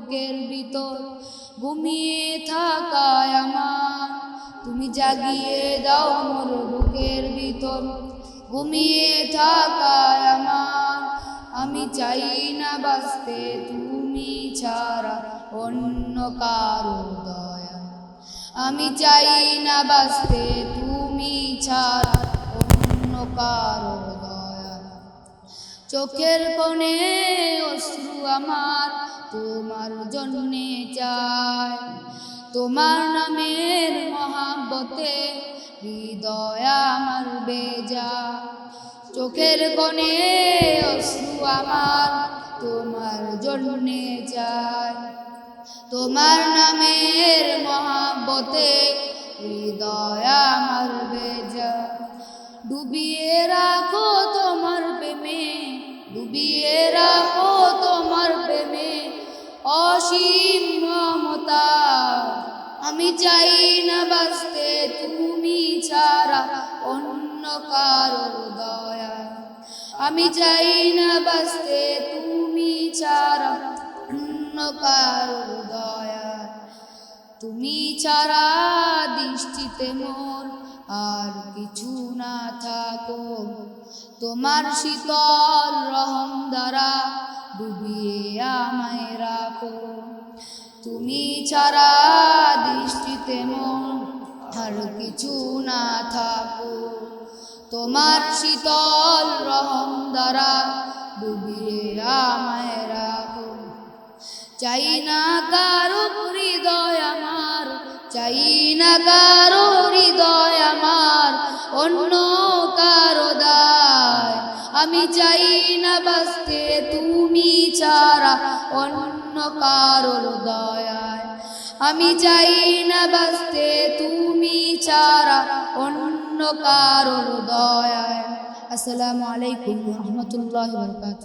বুকের ভিতর ঘুমিয়ে থাকায় আমার। তুমি জাগিয়ে দাও মোর বুকের ভিতর, ঘুমিয়ে থাকায় আমার। আমি চাই না বাঁচতে, তুমি ছাড়া অন্য কারও দয়া। আমি চাই না বাঁচতে, তুমি ছাড়া অন্য কারও দয়া। চোখের কোণে অশ্রু আমার তোমার জন্যে চায় তোমার নামের মহাব্বতে হৃদয় আমার বেজা। চোখের কোণে অশ্রু আমার, তোমার জন্যে চায় তোমার নামের মহাব্বতে হৃদয় আমার বেজা। আমি চাই না বাঁচতে, তুমি ছাড়া অন্য কারও দয়া। আমি চাই না বাঁচতে, তুমি ছাড়া অন্য কারও দয়া। তুমি ছাড়া দৃষ্টিতে মোর আর কিছু না থাকো। তোমার শীতল রহম দ্বারা ডুবিয়ে আমায় রাখো। তুমি ছাড়া দৃষ্টিতে মন আর কিছু না থাকো। তোমার শীতল রহম দ্বারা ডুবিয়ে আমায় রাখো। চাই না কারও হৃদয় আমার, চাই না কারও হৃদয় আমার, অন্য কারও দায়। আমি চাই না বাঁচতে তুমি ছাড়া অন্য কারোর দয়ায়। আমি চাই না বাঁচতে, তুমি ছাড়া অন্য কারোর দয়ায়। আসসালামু আলাইকুম রহমতুল্লাহ বরকাত